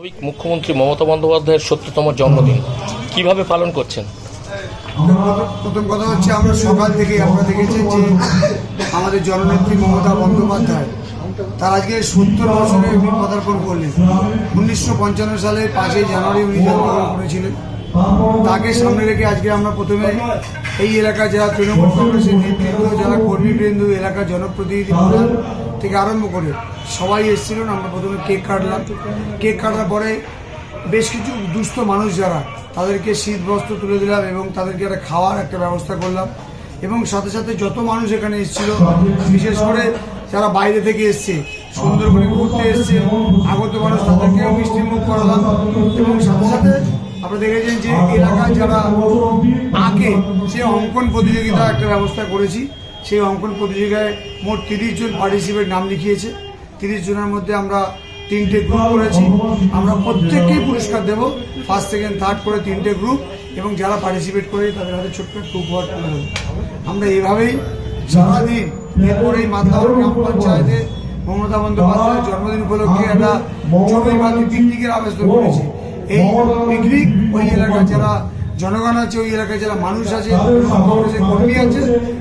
স্বাভাবিক মুখ্যমন্ত্রী মমতা বন্দ্যোপাধ্যায়ের সত্যতম জন্মদিন, কীভাবে পালন করছেন? প্রথম কথা হচ্ছে আমরা সকাল থেকে আমরা দেখেছি যে আমাদের জননেত্রী মমতা বন্দ্যোপাধ্যায়, তার আজকে সত্তর বছরে পদার্পণ করলেন। উনিশশো পঞ্চান্ন সালে পাঁচই জানুয়ারি উনি জন্মগ্রহণ করেছিলেন। তাকে সামনে রেখে আজকে আমরা প্রথমে এই এলাকার যারা তৃণমূল কংগ্রেসের নেতৃত্ব, যারা কর্মীবৃন্দ, এলাকার জনপ্রতিনিধি থেকে আরম্ভ করে সবাই এসেছিলেন আমরা প্রথমে কেক কাটলাম। কেক কাটার পরে বেশ কিছু দুস্থ মানুষ যারা, তাদেরকে শীত বস্ত্র তুলে দিলাম এবং তাদেরকে একটা খাওয়ার একটা ব্যবস্থা করলাম এবং সাথে সাথে যত মানুষ এখানে এসেছিল, বিশেষ করে যারা বাইরে থেকে এসছে সুন্দরবনে ঘুরতে এসছে, আগত মানুষ তাদেরকেও মিষ্টি মুখ করালাম এবং সাথে সাথে আপনারা দেখেছেন যে এলাকায় যারা আঁকে সে অঙ্কন প্রতিযোগিতা একটা ব্যবস্থা করেছি। সেই অঙ্কন প্রতিযোগিতায় মোট তিরিশ জন পার্টিসিপেট নাম লিখিয়েছে। তিরিশ জনের মধ্যে আমরা তিনটে গ্রুপ করেছি। আমরা প্রত্যেককেই পুরস্কার দেব। ফার্স্ট সেকেন্ড থার্ড করে তিনটে গ্রুপ এবং যারা পার্টিসিপেট করে তাদের হাতে ছোট্ট একটা উপহার তুলে দেবো। আমরা এভাবেই সারাদিন এরপর এই মাতলাপুর গ্রাম পঞ্চায়েতে মমতা বন্দ্যোপাধ্যায়ের জন্মদিন উপলক্ষে একটা জমি চড়ুইবাদী পিকনিকের আবেদন করেছি। এই পিকনিক ওই এলাকার যারা জনগণ আছে ওই এলাকায় যারা মানুষ আছে কংগ্রেসের কর্মী আছে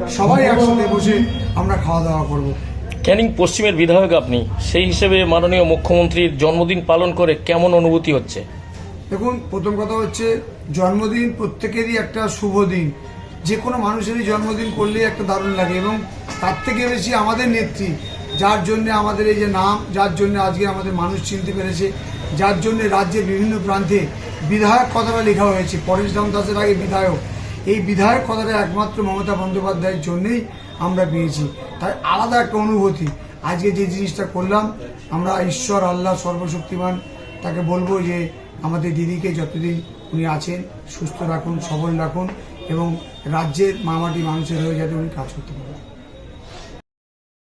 সবাই একসাথে বসে আমরা খাওয়া দাওয়া করব। ক্যানিং পশ্চিমের বিধায়ক আপনি সেই হিসেবে মাননীয় মুখ্যমন্ত্রীর জন্মদিন পালন করে কেমন অনুভূতি হচ্ছে? দেখুন প্রথম কথা হচ্ছে জন্মদিন প্রত্যেকেরই একটা শুভ দিন। যে কোনো মানুষেরই জন্মদিন করলেই একটা দারুণ লাগে এবং তার থেকে বেশি আমাদের নেত্রী যার জন্য আমাদের এই যে নাম যার জন্য আজকে আমাদের মানুষ চিনতে পেরেছে যার জন্য রাজ্যের বিভিন্ন প্রান্তে বিধায়ক কথাটা লেখা হয়েছে। পরেশ রাম দাসের আগে বিধায়ক। এই বিধায়ক কথাটা একমাত্র মমতা বন্দ্যোপাধ্যায়ের জন্যেই আমরা পেয়েছি। তাই আলাদা একটা অনুভূতি। আজকে যে জিনিসটা করলাম, আমরা ঈশ্বর, আল্লাহ সর্বশক্তিমান, তাকে বলব যে আমাদের দিদিকে যতদিন উনি আছেন, সুস্থ রাখুন, সবল রাখুন এবং রাজ্যের মামাটি মানুষের হয়ে যাতে উনি কাজ করতে পারেন।